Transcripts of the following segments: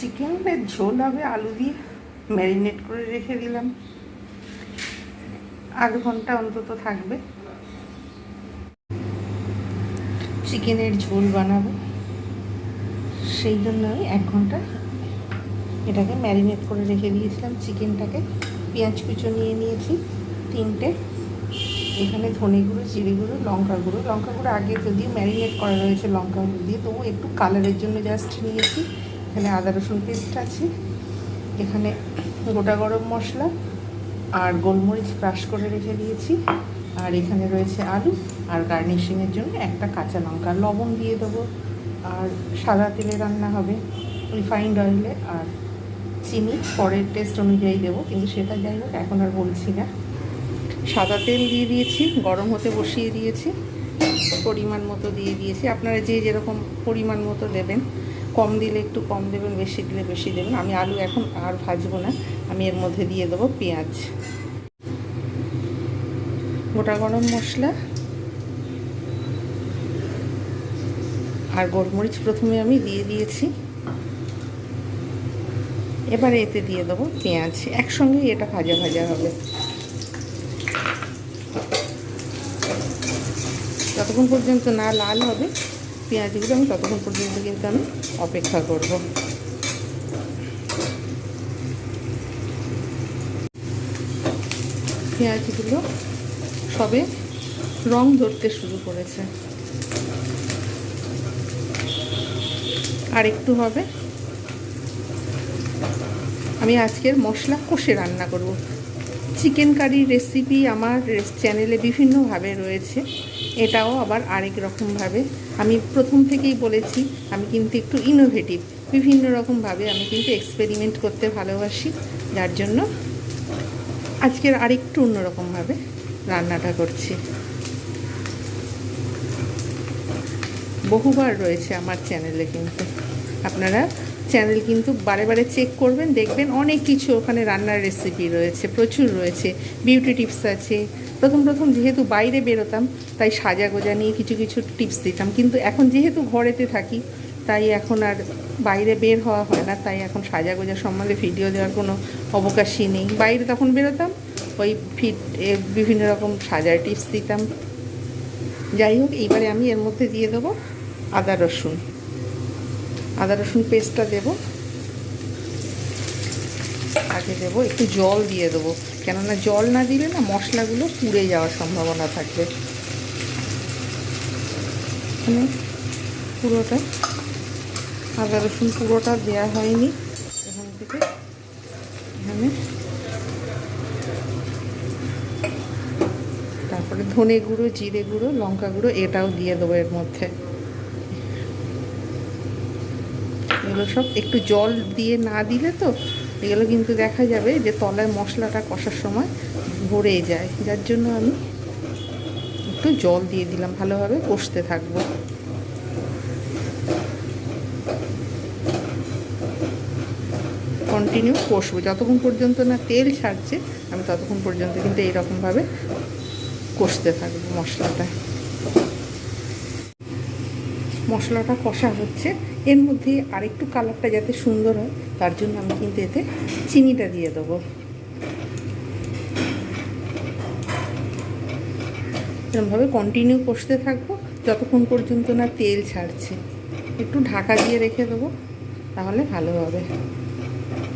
চিকেনের ঝোল হবে, আলু দিয়ে ম্যারিনেট করে রেখে দিলাম। আধ ঘণ্টা অন্তত থাকবে। চিকেনের ঝোল বানাবো। সেই জন্য এক ঘণ্টা এটাকে ম্যারিনেট করে রেখে দিয়েছিলাম। চিকেনটাকে পেঁয়াজ কুচো নিয়ে নিয়েছি তিনটে। এখানে ধনে গুঁড়ো, জিরে গুঁড়ো, লঙ্কা গুঁড়ো। লঙ্কা গুঁড়ো আগে যদিও ম্যারিনেট করা রয়েছে লঙ্কা গুঁড়ো দিয়ে তবু একটু কালারের জন্য জাস্ট নিয়েছি। এখানে আদা, রসুন পেস্ট আছে। এখানে গোটা গরম মশলা আর গোলমরিচ ক্রাশ করে রেখে দিয়েছি। আর এখানে রয়েছে আলু আর গার্নিশিংয়ের জন্য একটা কাঁচা লঙ্কা লবণ দিয়ে দেবো। আর সাদা তেলে রান্না হবে রিফাইন্ড অয়েলে আর চিনি পরের টেস্ট অনুযায়ী দেবো, কিন্তু সেটা যাই হোক, এখন আর বলছি না। সাদা তেল দিয়ে দিয়েছি, গরম হতে বসিয়ে দিয়েছি, পরিমাণ মতো দিয়ে দিয়েছি। আপনারা যে যেরকম পরিমাণ মতো দেবেন। কম দিলে একটু কম দেবেন, বেশি দিলে বেশি দেবেন। আমি আলু এখন আর ভাজবো না। আমি এর মধ্যে দিয়ে দেবো পেঁয়াজ। গোটা গরম মশলা আর গোলমরিচ প্রথমে আমি দিয়ে দিয়েছি। এবারে এতে দিয়ে দেবো পেঁয়াজ। একসঙ্গে এটা ভাজা ভাজা হবে। যতক্ষণ পর্যন্ত না লাল হবে পেঁয়াজগুলো আমি ততক্ষণ পর্যন্ত কিন্তু আমি অপেক্ষা করব। পেঁয়াজগুলো সবে রং ধরতে শুরু করেছে। আর একটু হবে। আমি আজকের মশলা কষে রান্না করব। চিকেন কারির রেসিপি আমার চ্যানেলে বিভিন্নভাবে রয়েছে। এটাও আবার আরেক রকমভাবে আমি প্রথম থেকেই বলেছি, আমি কিন্তু একটু ইনোভেটিভ বিভিন্ন রকমভাবে আমি কিন্তু এক্সপেরিমেন্ট করতে ভালোবাসি, যার জন্য আজকের আরেকটু অন্যরকমভাবে রান্নাটা করছি। বহুবার রয়েছে আমার চ্যানেলে কিন্তু। আপনারা চ্যানেল কিন্তু বারে বারে চেক করবেন, দেখবেন অনেক কিছু ওখানে রান্নার রেসিপি রয়েছে, প্রচুর রয়েছে বিউটি টিপস আছে। প্রথম প্রথম যেহেতু বাইরে বেরোতাম, তাই সাজা গোজা নিয়ে কিছু কিছু টিপস দিতাম। কিন্তু এখন যেহেতু ঘরেতে থাকি, তাই এখন আর বাইরে বের হওয়া হয় না, তাই এখন সাজা গোজা সম্বন্ধে ভিডিও দেওয়ার কোনো অবকাশই নেই। বাইরে তখন বেরোতাম, ওই ফিট বিভিন্ন রকম সাজার টিপস দিতাম। যাই হোক, এইবারে আমি এর মধ্যে দিয়ে দেবো আদা রসুন। আদা রসুন পেস্টটা দেবো। আগে দেবো, একটু জল দিয়ে দেবো। কেননা জল না দিলে না মশলাগুলো পুড়ে যাওয়ার সম্ভাবনা থাকবে। এখানে পুরোটা, আদা রসুন পুরোটা দেওয়া হয়নি। এখান থেকে এখানে তারপরে ধনে গুঁড়ো, জিরে গুঁড়ো, লঙ্কা গুঁড়ো এটাও দিয়ে দেবো এর মধ্যে। এগুলো সব একটু জল দিয়ে না দিলে তো এগুলো কিন্তু দেখা যাবে যে তলায় মশলাটা কষার সময় ভরে যায়। যার জন্য আমি একটু জল দিয়ে দিলাম, ভালোভাবে কষতে থাকব। কন্টিনিউ কষবো। যতক্ষণ পর্যন্ত না তেল ছাড়ছে, আমি ততক্ষণ পর্যন্ত কিন্তু এইরকমভাবে কষতে থাকব মশলাটা। মশলাটা কষা হচ্ছে। এর মধ্যে আরেকটু কালারটা যাতে সুন্দর হয়, তার জন্য আমি কিন্তু এতে চিনিটা দিয়ে দেবো। এরকমভাবে কন্টিনিউ কষতে থাকব, যতক্ষণ পর্যন্ত না তেল ছাড়ছে। একটু ঢাকা দিয়ে রেখে দেবো, তাহলে ভালো হবে।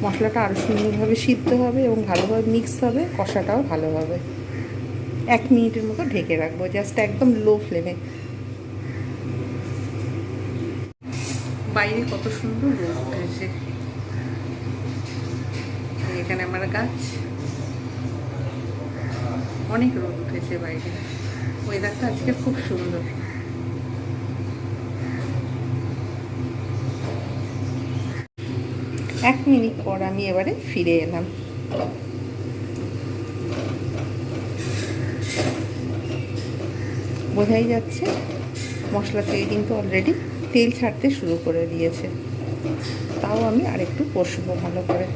মশলাটা আরও সুন্দরভাবে সিদ্ধ হবে এবং ভালোভাবে মিক্স হবে, কষাটাও ভালো হবে। এক মিনিটের মতো ঢেকে রাখব জাস্ট একদম লো ফ্লেমে বাইরে কত সুন্দর রোদ উঠেছে। এখানে আমার গাছ। অনেক রোদ উঠেছে বাইরে। ওয়েদারটা আজকে খুব সুন্দর। এক মিনিট পর আমি এবারে ফিরে এলাম। বোঝাই যাচ্ছে মশলা থেকে কিন্তু অলরেডি তেল ছাড়তে শুরু করে দিয়েছে। তাও আমি আরেকটু কষবো ভালো করে।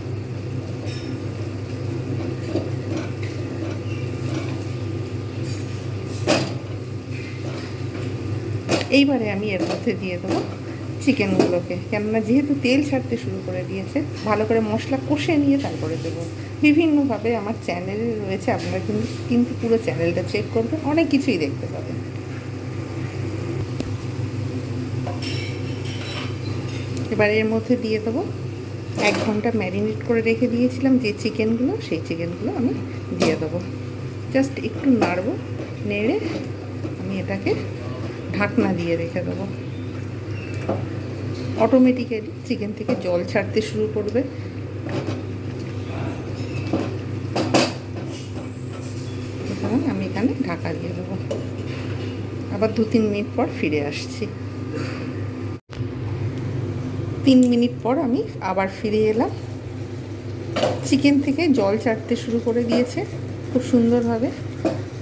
এইবারে আমি এর মধ্যে দিয়ে দেবো চিকেনগুলোকে। কেননা যেহেতু তেল ছাড়তে শুরু করে দিয়েছে, ভালো করে মশলা কষে নিয়ে তারপরে দেবো। বিভিন্নভাবে আমার চ্যানেল রয়েছে, আপনারা কিন্তু কিন্তু পুরো চ্যানেলটা চেক করবেন, অনেক কিছুই দেখতে পাবেন। এবার এর মধ্যে দিয়ে দেবো। এক ঘণ্টা ম্যারিনেট করে রেখে দিয়েছিলাম যে চিকেনগুলো, সেই চিকেনগুলো আমি দিয়ে দেবো। জাস্ট একটু নাড়বো, নেড়ে আমি এটাকে ঢাকনা দিয়ে রেখে দেবো। অটোমেটিক্যালি চিকেন থেকে জল ছাড়তে শুরু করবে। আমি এখানে ঢাকা দিয়ে দেবো। আবার দু তিন মিনিট পর ফিরে আসছি। তিন মিনিট পর আমি আবার ফিরে এলাম। চিকেন থেকে জল ছাড়তে শুরু করে দিয়েছে। খুব সুন্দরভাবে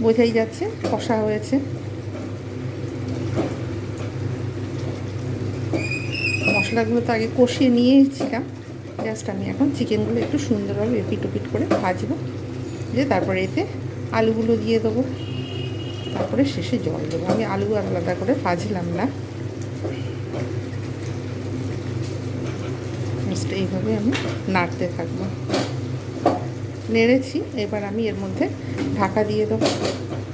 বোঝাই যাচ্ছে, কষা হয়েছে। মশলাগুলো তো আগে কষিয়ে নিয়েছিলাম। জাস্ট আমি এখন চিকেনগুলো একটু সুন্দরভাবে এপিট ওপিট করে ভাজবো। দিয়ে তারপরে এতে আলুগুলো দিয়ে দেবো। তারপরে শেষে জল দেবো। আমি আলু আলাদা করে ভাজলাম না। জাস্ট এইভাবে আমি নাড়তে থাকব। নেড়েছি, এবার আমি এর মধ্যে ঢাকা দিয়ে দেবো।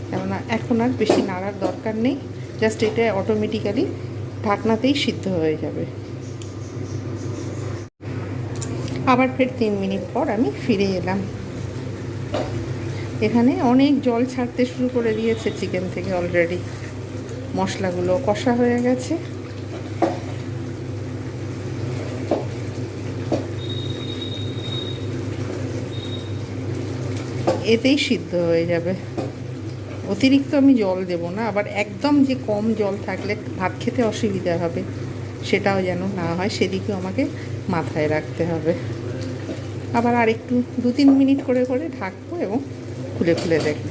কেননা এখন আর বেশি নাড়ার দরকার নেই। জাস্ট এটা অটোমেটিক্যালি ঢাকনাতেই সিদ্ধ হয়ে যাবে। আবার ফের তিন মিনিট পর আমি ফিরে এলাম। এখানে অনেক জল ছাড়তে শুরু করে দিয়েছে চিকেন থেকে অলরেডি মশলাগুলো কষা হয়ে গেছে। এতেই সিদ্ধ হয়ে যাবে। অতিরিক্ত আমি জল দেব না, আবার একদম যে কম জল থাকলে ভাত খেতে অসুবিধা হবে, সেটাও যেন না হয়, সেদিকেও আমাকে মাথায় রাখতে হবে। আবার আর একটু দু তিন মিনিট করে করে ঢাকবো এবং খুলে খুলে দেখব।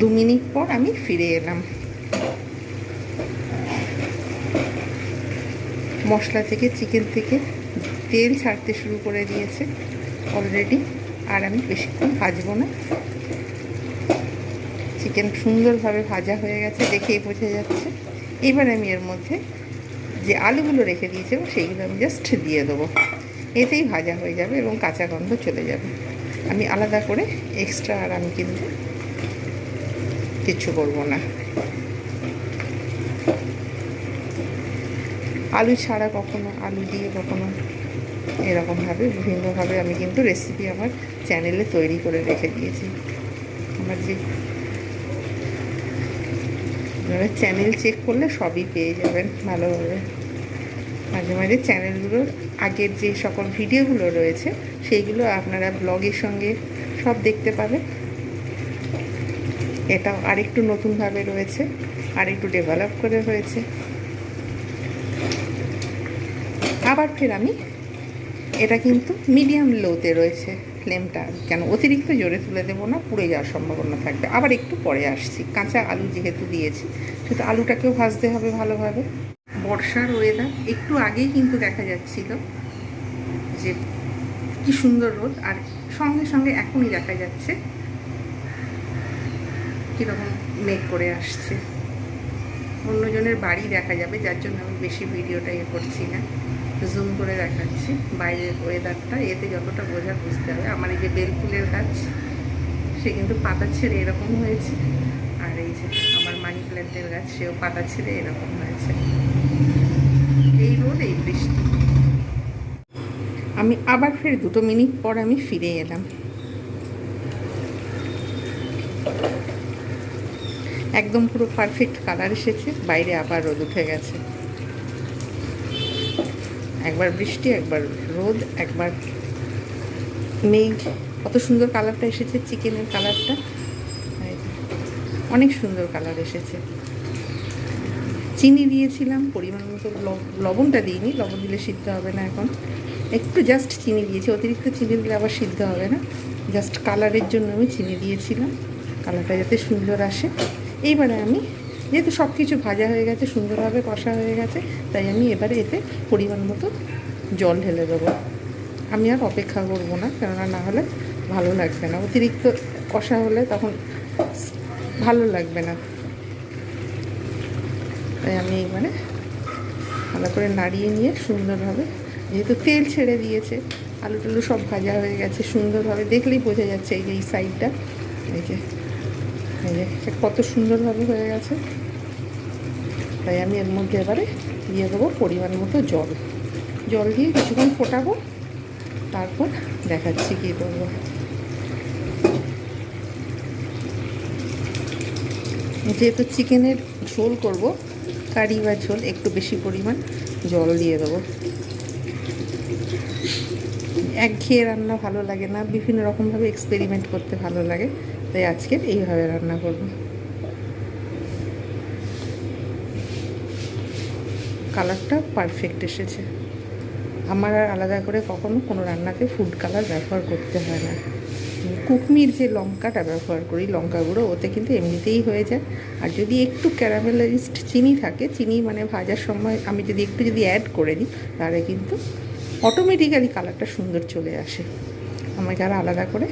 দু মিনিট পর আমি ফিরে এলাম। মশলা থেকে চিকেন থেকে তেল ছাড়তে শুরু করে দিয়েছে অলরেডি আর আমি বেশিক্ষণ ভাজবো না। চিকেন সুন্দরভাবে ভাজা হয়ে গেছে, দেখেই বোঝা যাচ্ছে। এবার আমি এর মধ্যে যে আলুগুলো রেখে দিয়েছিলাম, সেইগুলো আমি জাস্ট দিয়ে দেবো। এতেই ভাজা হয়ে যাবে এবং কাঁচা গন্ধ চলে যাবে। আমি আলাদা করে এক্সট্রা আর আমি কিন্তু কিচ্ছু করব না। আলু ছাড়া কখনো, আলু দিয়ে কখনো এরকমভাবে, বিভিন্নভাবে আমি কিন্তু রেসিপি আমার চ্যানেলে তৈরি করে রেখে দিয়েছি। আমার যে আপনারা চ্যানেল চেক করলে সবই পেয়ে যাবেন ভালোভাবে। মাঝে মাঝে চ্যানেলগুলোর আগের যে সকল ভিডিওগুলো রয়েছে, সেইগুলো আপনারা ব্লগের সঙ্গে সব দেখতে পাবেন। এটা আরেকটু নতুনভাবে রয়েছে, আরেকটু ডেভেলপ করে হয়েছে। আবার ফের আমি, এটা কিন্তু মিডিয়াম লোতে রয়েছে ফ্লেমটা কেন? অতিরিক্ত জোরে তুলে দেবো না, পুড়ে যাওয়ার সম্ভাবনা থাকবে। আবার একটু পরে আসছি। কাঁচা আলু যেহেতু দিয়েছি, সেহেতু আলুটাকেও ভাজতে হবে ভালোভাবে। বর্ষার ওয়েদার একটু আগেই কিন্তু দেখা যাচ্ছিল যে কি সুন্দর রোদ, আর সঙ্গে সঙ্গে এখনই দেখা যাচ্ছে কীরকম মেঘ করে আসছে। অন্যজনের বাড়ি দেখা যাবে, যার জন্য আমি বেশি ভিডিওটা ইয়ে করছি না। জুম করে দেখাচ্ছি বাইরের ওয়েদারটা এতে যতটা বোঝা বুঝতে হবে। আমার এই যে বেলফুলের গাছ, সে কিন্তু পাতা ছেড়ে এরকম হয়েছে। আর এই যে আমার মানি প্ল্যান্টের গাছ, সেও পাতা ছেড়ে এরকম হয়েছে। এই রোদ, এই বৃষ্টি। আমি আবার ফের দুটো মিনিট পর আমি ফিরে এলাম। একদম পুরো পারফেক্ট কালার এসেছে। বাইরে আবার রোদ উঠে গেছে। একবার বৃষ্টি, একবার রোদ, একবার মেঘ। কত সুন্দর কালারটা এসেছে, চিকেনের কালারটা। অনেক সুন্দর কালার এসেছে। চিনি দিয়েছিলাম, পরিমাণ মতো লবণটা দিইনি, লবণ দিলে সিদ্ধ হবে না এখন। একটু জাস্ট চিনি দিয়েছি, অতিরিক্ত চিনি দিলে আবার সিদ্ধ হবে না। জাস্ট কালারের জন্য আমি চিনি দিয়েছিলাম। কালারটা যাতে সুন্দর আসে। এইবারে আমি যেহেতু সব কিছু ভাজা হয়ে গেছে, সুন্দরভাবে কষা হয়ে গেছে, তাই আমি এবারে এতে পরিমাণ মতো জল ঢেলে দেবো। আমি আর অপেক্ষা করব না, কেননা না হলে ভালো লাগবে না। অতিরিক্ত কষা হলে তখন ভালো লাগবে না। তাই আমি মানে ভালো করে নাড়িয়ে নিয়ে সুন্দরভাবে, যেহেতু তেল ছেড়ে দিয়েছে আলু টালু সব ভাজা হয়ে গেছে, সুন্দরভাবে দেখলেই বোঝা যাচ্ছে এই যে এই সাইডটা এই যে কত সুন্দরভাবে হয়ে গেছে। তাই আমি এর মধ্যে এবারে দিয়ে দেবো পরিমাণ মতো জল। জল দিয়ে কিছুক্ষণ ফোটাবো, তারপর দেখাচ্ছি কী করব। যেহেতু চিকেনের ঝোল করব, কারি বা ঝোল, একটু বেশি পরিমাণ জল দিয়ে দেবো। একঘেয়ে রান্না ভালো লাগে না, বিভিন্ন রকমভাবে এক্সপেরিমেন্ট করতে ভালো লাগে। তাই আজকে এইভাবে রান্না করব। কালারটা পারফেক্ট এসেছে। আমার আর আলাদা করে কখনো কোনো রান্নাতে ফুড কালার ব্যবহার করতে হয় না। কুকমির যে লঙ্কাটা ব্যবহার করি, লঙ্কা গুঁড়ো, ওতে কিন্তু এমনিতেই হয়ে যায়। আর যদি একটু ক্যারামেলাইজড চিনি থাকে, চিনি মানে ভাজার সময় আমি যদি একটু যদি অ্যাড করে দিই তাহলে কিন্তু অটোমেটিক্যালি কালারটা সুন্দর চলে আসে। আমাকে আর আলাদা করে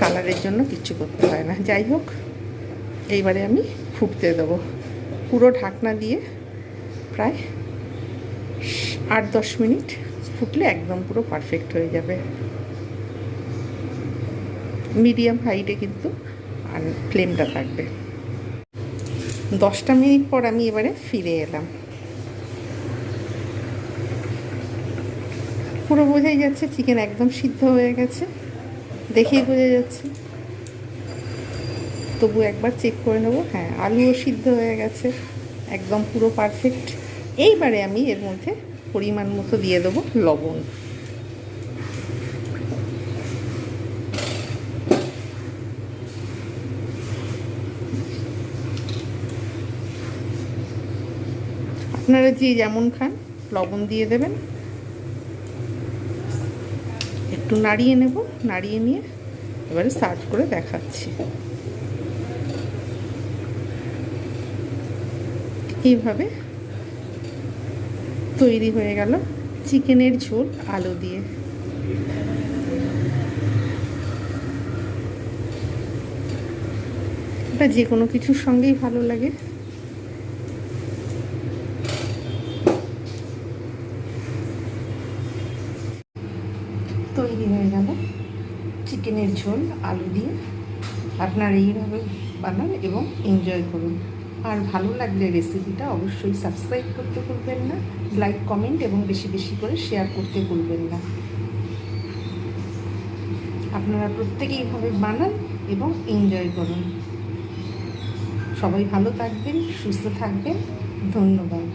কালারের জন্য কিচ্ছু করতে হয় না। যাই হোক, এইবারে আমি ফুটতে দেবো। পুরো ঢাকনা দিয়ে প্রায় আট দশ মিনিট ফুটলে একদম পুরো পারফেক্ট হয়ে যাবে। মিডিয়াম হাইটে কিন্তু আর ফ্লেমটা থাকবে। দশটা মিনিট পর আমি এবারে ফিরে এলাম। পুরো বোঝাই যাচ্ছে চিকেন একদম সিদ্ধ হয়ে গেছে। দেখেই বোঝা যাচ্ছে। তবু একবার চেক করে নেব। হ্যাঁ আলুও সিদ্ধ হয়ে গেছে। একদম পুরো পারফেক্ট এইবারে আমি এর মধ্যে পরিমাণ মতো দিয়ে দেবো লবণ। আপনারা যে যেমন খান, লবণ দিয়ে দেবেন। একটু নাড়িয়ে নেব, নাড়িয়ে নিয়ে এবারে সার্ভ করে দেখাচ্ছি। এইভাবে তৈরি হয়ে গেল চিকেনের ঝোল আলু দিয়ে। এটা যে কোনো কিছুর সঙ্গেই ভালো লাগে তৈরি হয়ে গেল চিকেনের ঝোল আলু দিয়ে আপনারা এইভাবে বানান এবং এনজয় করুন। আর ভালো লাগলে রেসিপিটা অবশ্যই সাবস্ক্রাইব করতে ভুলবেন না লাইক কমেন্ট এবং বেশি বেশি করে শেয়ার করতে ভুলবেন না। আপনারা প্রত্যেকে এইভাবে বানান এবং এনজয় করুন। সবাই ভালো থাকবেন, সুস্থ থাকবেন, ধন্যবাদ।